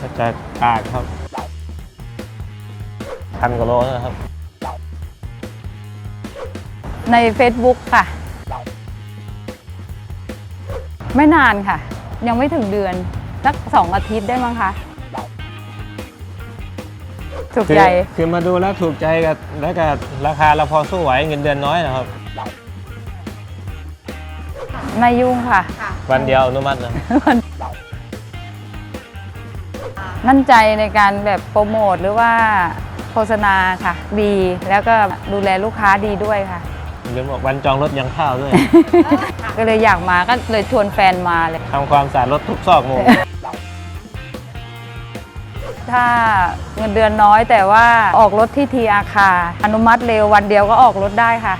จากกาดครับพันกว่าโลนะครับ ใน Facebook ค่ะ ไม่นานค่ะ ยังไม่ถึงเดือน สักสองอาทิตย์ได้มั้งคะ ถูกคือใจคือมาดูแล้วถูกใจกับแล้วก็ราคาเราพอสู้ไหวเงินเดือนน้อยนะครับ ไม่ยุ่งค่ะ วันเดียวอนุมัตินะ มั่นใจในการแบบโปรโมทหรือว่าโฆษณาค่ะ ดีแล้วก็ดูแลลูกค้าดีด้วยค่ะหรือบอกวันจองรถยังเข้าด้วย ก็เลยอยากมาก็เลยชวนแฟนมาเลยทำความสะอาดรถทุกซอกมุมถ้าเงินเดือนน้อยแต่ว่าออกรถที่ทีอาคา อนุมัติเร็ววันเดียวก็ออกรถได้ค่ะ